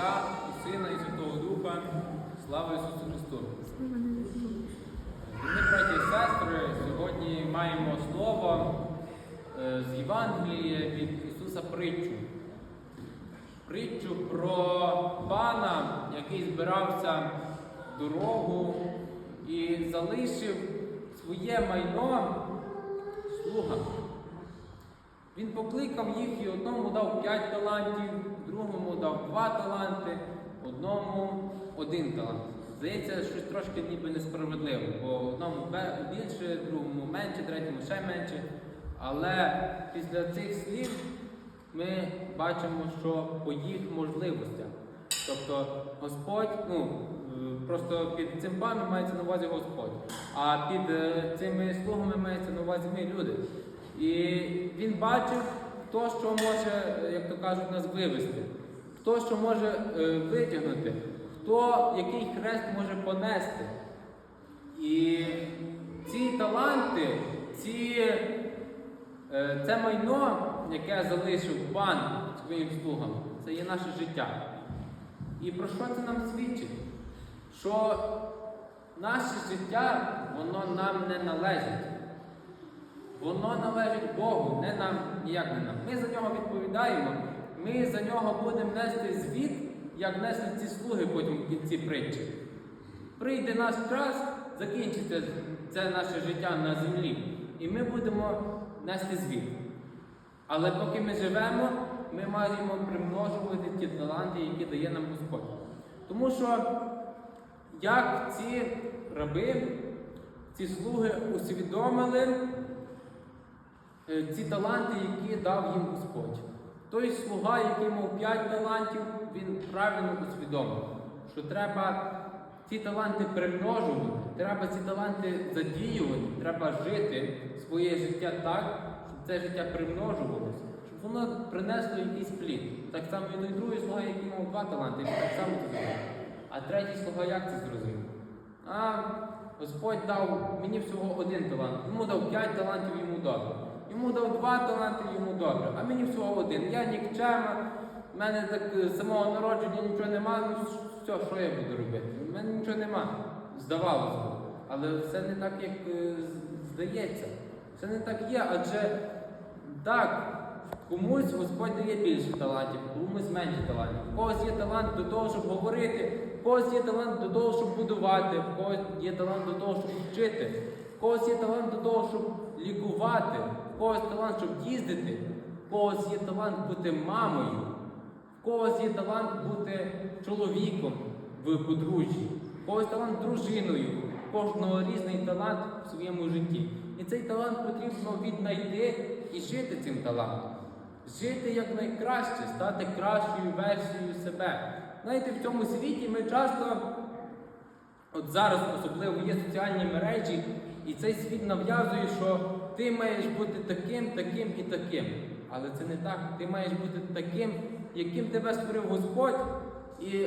Отця і Сина і Святого Духа. Слава Ісусу Христу! Дорогі браті і сестри, сьогодні маємо слово е, з Євангелія від Ісуса притчу. Притчу про пана, який збирався в дорогу і залишив своє майно слугам. Він покликав їх і одному дав п'ять талантів, другому дав два таланти, одному один талант. Здається, щось трошки ніби несправедливо, бо одному більше, другому менше, третьому ще менше. Але після цих слів ми бачимо, що по їх можливостях. Тобто Господь, ну е, просто під цим паном мається на увазі Господь, а під е, цими слугами мається на увазі ми люди. І він бачив, хто що може, як то кажуть, нас вивести, хто що може е, витягнути, хто який хрест може понести. І ці таланти, ці, е, це майно, яке залишив пан своїм слугам, це є наше життя. І про що це нам свідчить? Що наше життя, воно нам не належить. Воно належить Богу, не нам, ніяк не нам. Ми за нього відповідаємо, ми за нього будемо нести звіт, як несли ці слуги потім в кінці притчі. Прийде наш час, закінчиться це наше життя на землі, і ми будемо нести звіт. Але поки ми живемо, ми маємо примножувати ті таланти, які дає нам Господь. Тому що як ці раби, ці слуги усвідомили ці таланти, які дав їм Господь. Той слуга, який мав п'ять талантів, він правильно усвідомив, що треба ці таланти примножувати, треба ці таланти задіювати, треба жити своє життя так, щоб це життя примножувалося, щоб воно принесло якийсь плід. Так само і другий слуга, який мав два таланти, він так само це зробив. А третій слуга як це зрозумів? А Господь дав мені всього один талант, йому дав п'ять талантів, йому добре. Йому дав два таланти, йому добре, а мені всього один. Я нікчема, в мене так е, з самого народження нічого нема, ну все, що я буду робити? У мене нічого нема. Здавалося б. Але все не так, як е, здається. Все не так є, адже так, комусь Господь дає більше талантів, комусь менше талантів. У когось є талант до того, щоб говорити, у когось є талант до того, щоб будувати, у когось є талант до того, щоб вчити, у когось є талант до того, щоб лікувати, у когось талант, щоб їздити, у когось є талант бути мамою, у когось є талант бути чоловіком в подружжі, у когось талант дружиною, кожного різний талант в своєму житті. І цей талант потрібно віднайти і жити цим талантом. Жити якнайкраще, стати кращою версією себе. Знаєте, в цьому світі ми часто, от зараз особливо є соціальні мережі, і цей світ нав'язує, що ти маєш бути таким, таким і таким. Але це не так. Ти маєш бути таким, яким тебе створив Господь, і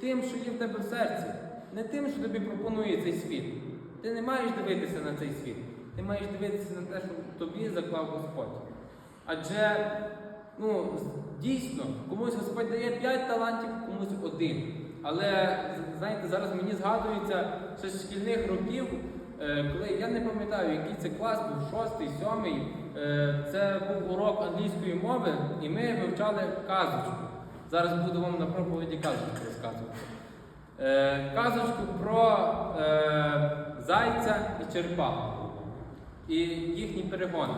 тим, що є в тебе в серці. Не тим, що тобі пропонує цей світ. Ти не маєш дивитися на цей світ. Ти маєш дивитися на те, що тобі заклав Господь. Адже ну, дійсно, комусь Господь дає 5 талантів, комусь один. Але знаєте, зараз мені згадується ще з шкільних років, е, коли я не пам'ятаю, який це клас був, шостий, сьомий. е, Це був урок англійської мови, і ми вивчали казочку. Зараз буду вам на проповіді казочку розказувати. Е, Казочку про зайця і черепаху і їхні перегони.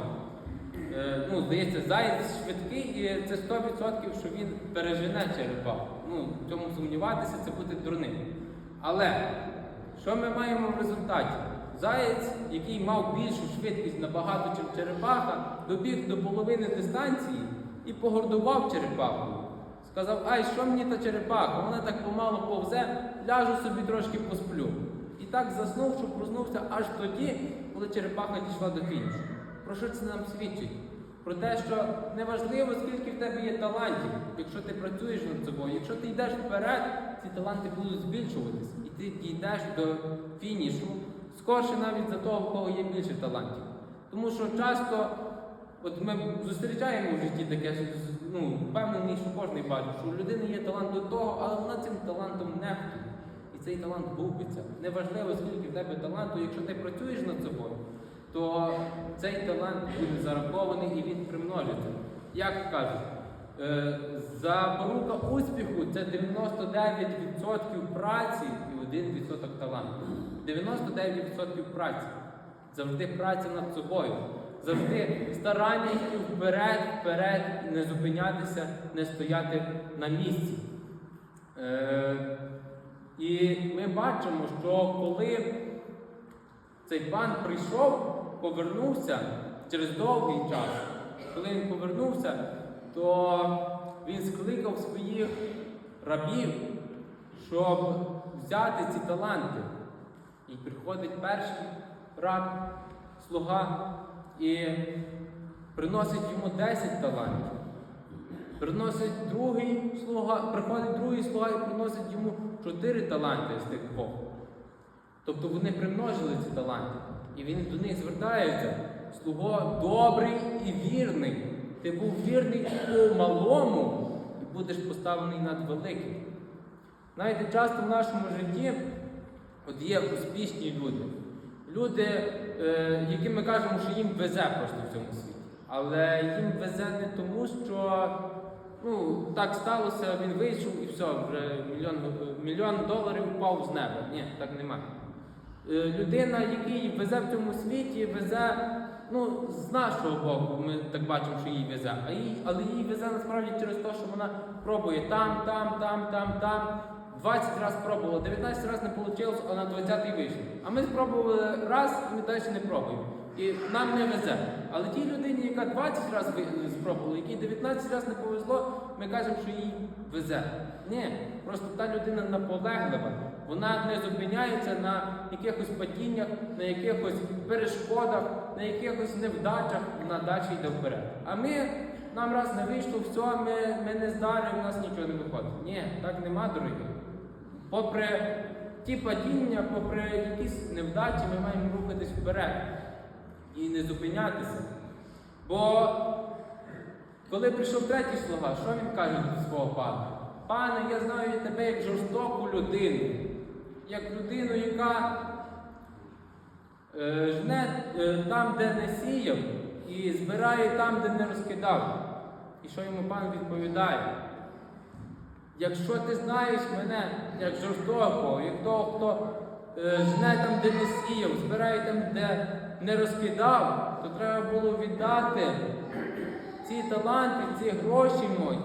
Е, ну, здається, заєць швидкий, і це 100%, що він пережене черепаху. Ну, цьому сумніватися, це буде дурним. Але що ми маємо в результаті? Заєць, який мав більшу швидкість набагато, ніж черепаха, добіг до половини дистанції і погордував черепахою. Сказав, ай, що мені та черепаха? Вона так помало повзе, ляжу собі трошки посплю. І так заснув, що проснувся аж тоді, коли черепаха дійшла до фінішу. Про що це нам свідчить? Про те, що неважливо, скільки в тебе є талантів, якщо ти працюєш над собою, якщо ти йдеш вперед, ці таланти будуть збільшуватись, і ти дійдеш до фінішу скорше навіть за того, в кого є більше талантів. Тому що часто От ми зустрічаємо в житті таке, що, ну, впевнений, що кожен бачить, що у людини є талант до того, але вона цим талантом нехтує. І цей талант губиться. Неважливо, скільки в тебе таланту, якщо ти працюєш над собою, то цей талант буде зарахований і він примножиться. Як кажуть, е, запорука успіху це 99% праці і 1% таланту. 99% праці. Завжди праця над собою. Завжди старання йти вперед, вперед, не зупинятися, не стояти на місці. Е, і ми бачимо, що коли цей пан прийшов, повернувся через довгий час, коли він повернувся, то він скликав своїх рабів, щоб взяти ці таланти. І приходить перший раб, слуга, і приносить йому 10 талантів. Приносить другий слуга, приходить другий слуга і приносить йому 4 таланти з тих двох. Тобто вони примножили ці таланти. І він до них звертається. Слуго добрий і вірний. Ти був вірний у малому і будеш поставлений над великим. Знаєте, часто в нашому житті от є успішні люди. Люди, е, яким ми кажемо, що їм везе просто в цьому світі. Але їм везе не тому, що ну, так сталося, він вийшов і все, вже мільйон, мільйон доларів впав з неба. Ні, так немає. Е, Людина, який везе в цьому світі, везе ну, з нашого боку, ми так бачимо, що їй везе. А їй, але їй везе насправді через те, що вона пробує там, там, там, там, там. 20 разів пробувала, 19 разів не вийшло, а на 20 вийшло. А ми спробували раз і ми далі не пробуємо. І нам не везе. Але тій людині, яка 20 разів спробувала, якій 19 разів не повезло, ми кажемо, що їй везе. Ні, просто та людина наполеглива. Вона не зупиняється на якихось падіннях, на якихось перешкодах, на якихось невдачах, вона далі йде вперед. А ми, нам раз не вийшло, все, ми, ми не здалі, у нас нічого не виходить. Ні, так нема, дорогі. Попри ті падіння, попри якісь невдачі, ми маємо рухатись вперед і не зупинятися. Бо коли прийшов третій слуга, що він каже до свого пана? Пане, я знаю тебе як жорстоку людину, як людину, яка е, жне е, там, де не сіяв, і збирає там, де не розкидав. І що йому пан відповідає? Якщо ти знаєш мене як жорстокого, як того, хто е, жне там, де не сіяв, збирає там, де не розкидав, то треба було віддати ці таланти, ці гроші мої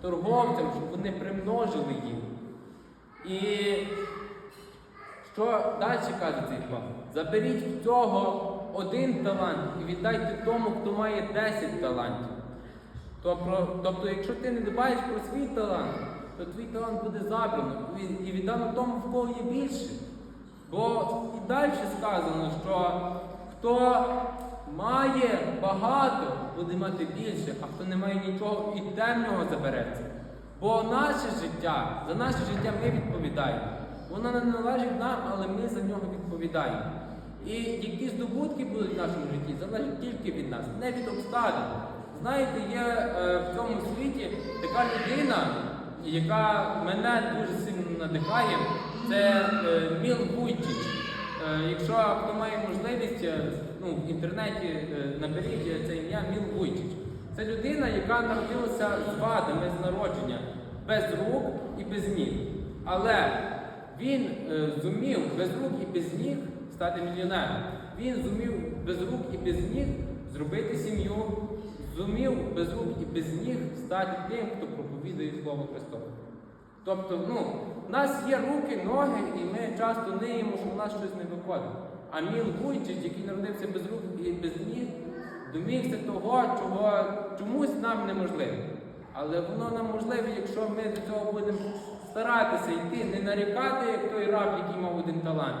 торговцям, щоб вони примножили їх. І що далі каже цей пан? Заберіть в цього один талант і віддайте тому, хто має 10 талантів. Тобто, тобто, якщо ти не дбаєш про свій талант, то твій талант буде забрано і- віддано тому, в кого є більше. Бо і далі сказано, що хто має багато, буде мати більше, а хто не має нічого, і те в нього забереться. Бо наше життя, за наше життя ми відповідаємо. Воно не належить нам, але ми за нього відповідаємо. І які здобутки будуть в нашому житті, залежать тільки від нас, не від обставин. Знаєте, є е, в цьому світі така людина, яка мене дуже сильно надихає, це е, Міл Вуйчич. Е, якщо хто має можливість, е, ну, в інтернеті е, наберіть е, це ім'я Міл Вуйчич. Це людина, яка народилася з вадами з народження, без рук і без ніг. Але він е, зумів без рук і без ніг стати мільйонером. Він зумів без рук і без ніг зробити сім'ю, зумів без рук і без ніг стати тим, хто проповідує Слово Христове. Тобто, ну, в нас є руки, ноги, і ми часто ниємо, що в нас щось не виходить. А Міл Вуйчич, який народився без рук і без ніг, домігся того, чого чомусь нам неможливо. Але воно нам можливе, якщо ми до цього будемо старатися йти, не нарікати, як той раб, який мав один талант,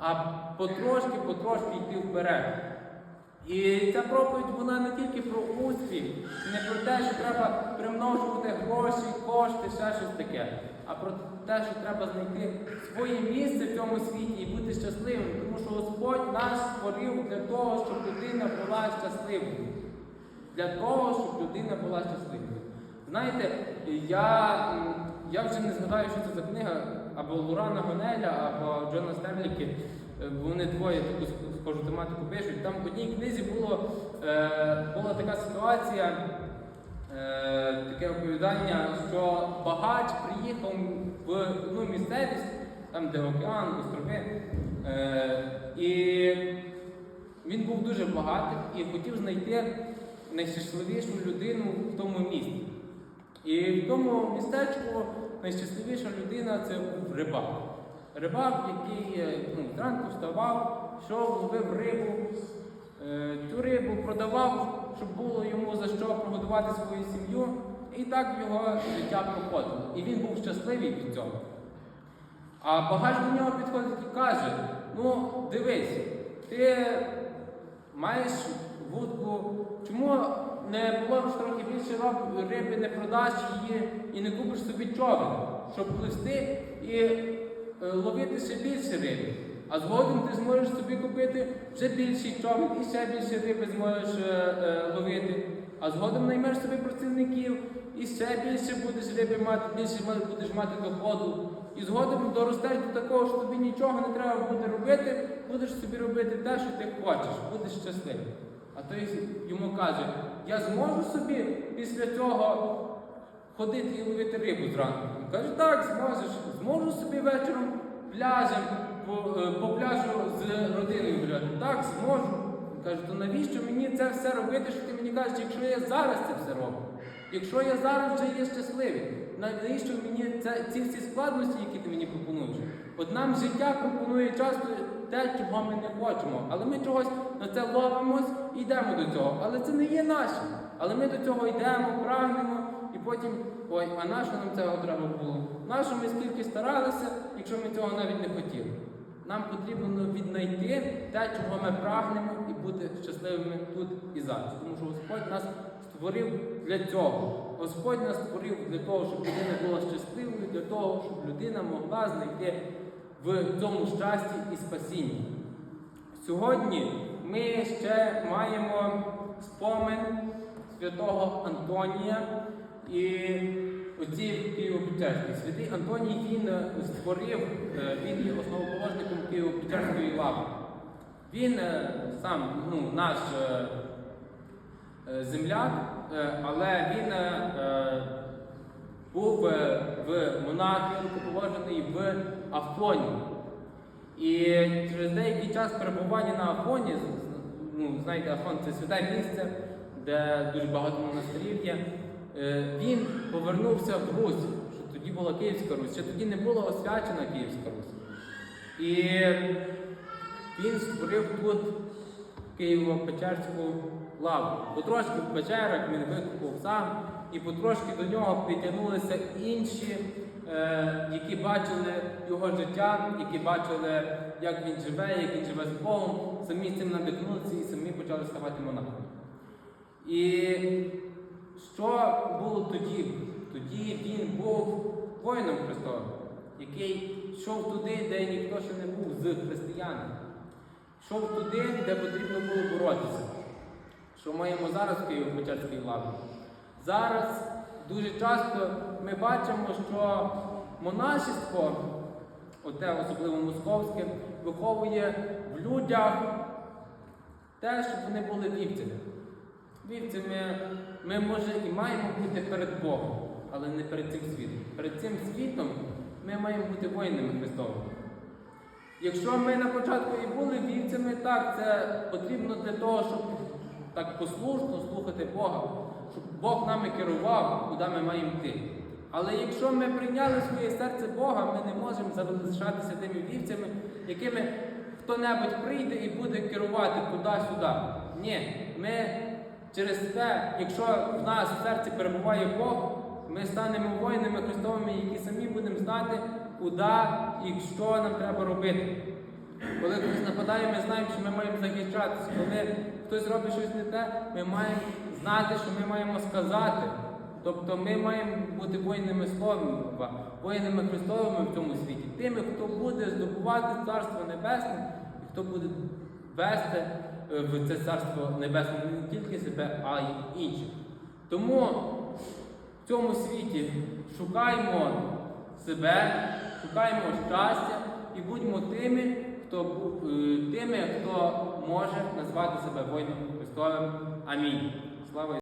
а потрошки, потрошки йти вперед. І ця проповідь вона не тільки про успіх, не про те, що треба примножувати гроші, кошти, ще щось таке, а про те, що треба знайти своє місце в цьому світі і бути щасливим. Тому що Господь нас створив для того, щоб людина була щасливою. для того, щоб людина була щасливою. Знаєте, я, я вже не згадаю, що це за книга, або Лурана Гонеля, або Джона Стерліки. Е, Вони двоє таку схожу тематику пишуть. Там в одній книзі було, е, була така ситуація, е, таке оповідання, що багач приїхав в одну місцевість, там де океан, острови. Е, і він був дуже багатий і хотів знайти найщасливішу людину в тому місті. І в тому містечку найщасливіша людина це був рибак. Рибак, який е, ну, зранку вставав, йшов, ловив рибу, е, цю рибу продавав, щоб було йому за що прогодувати свою сім'ю. І так його життя проходило. І він був щасливий від цього. А багаж до нього підходить і каже: ну, дивись, ти маєш вудку, чому не половиш трохи більше риби, не продаш її і не купиш собі човен, щоб пливсти і е, ловити ще більше риби. А згодом ти зможеш собі купити вже більший човен і ще більше риби зможеш е, е, ловити. А згодом наймеш собі працівників і ще більше будеш риби мати, більше будеш мати доходу. І згодом доростеш до такого, що тобі нічого не треба буде робити, будеш собі робити те, що ти хочеш, будеш щасливий. А той йому каже: я зможу собі після цього ходити і ловити рибу зранку. Він каже, так, зможеш, зможу собі вечором пляжем по, е, по пляжу з родиною гуляти. Так, зможу. Він каже, то навіщо мені це все робити, що ти мені кажеш, якщо я зараз це все роблю? Якщо я зараз вже є щасливий, навіщо мені це, ці всі складності, які ти мені пропонуєш? От нам життя пропонує часто те, чого ми не хочемо, але ми чогось на це ловимось і йдемо до цього. Але це не є наше. Але ми до цього йдемо, прагнемо, і потім, ой, а на що нам цього треба було? На що ми скільки старалися, якщо ми цього навіть не хотіли? Нам потрібно віднайти те, чого ми прагнемо, і бути щасливими тут і зараз. Тому що Господь нас створив для цього. Господь нас створив для того, щоб людина була щасливою, для того, щоб людина могла знайти в цьому щасті і спасінні. Сьогодні ми ще маємо спомин святого Антонія і оці Києво-Печерській. Святий Антоній він е, створив, е, він є основоположником Києво-Печерської лави. Він е, сам ну, наш земляк, але він був в монахи рукоположений в Афоні. І через деякий час перебування на Афоні, ну, знаєте, Афон це святе місце, де дуже багато монастирів є. е, Він повернувся в Русь, що тоді була Київська Русь, ще тоді не була освячена Київська Русь. І він створив тут Києво-Печерську лаву. Потрошки в печерах він викупив сам, і потрошки до нього притягнулися інші, які бачили його життя, які бачили, як він живе, як він живе з Богом, самі цим надихнулися і самі почали ставати монахами. І що було тоді? Тоді він був воїном Христовим, який йшов туди, де ніхто ще не був з християнами. Йшов туди, де потрібно було боротися. Що маємо зараз в Києво-Печерській лаві? Зараз дуже часто ми бачимо, що монашество, оте особливо московське, виховує в людях те, щоб вони були вівцями. Вівцями ми, може, і маємо бути перед Богом, але не перед цим світом. Перед цим світом ми маємо бути воїнами Христовими. Якщо ми на початку і були вівцями, так, це потрібно для того, щоб так послушно слухати Бога, щоб Бог нами керував, куди ми маємо йти. Але якщо ми прийняли своє серце Бога, ми не можемо залишатися тими вівцями, якими хто-небудь прийде і буде керувати туди-сюди. Ні, ми через те, якщо в нас в серці перебуває Бог, ми станемо воїнами Христовими, які самі будемо знати, куди і що нам треба робити. Коли хтось нападає, ми знаємо, що ми маємо захищатися. Коли хтось робить щось не те, ми маємо знати, що ми маємо сказати. Тобто ми маємо бути воїнами слова, воїнами Христовими в цьому світі, тими, хто буде здобувати Царство Небесне, і хто буде вести е, в це царство небесне не тільки себе, а й інших. Тому в цьому світі шукаймо себе, шукаймо щастя і будьмо тими, хто е, тими, хто може назвати себе воїном Христовим. Амінь. Слава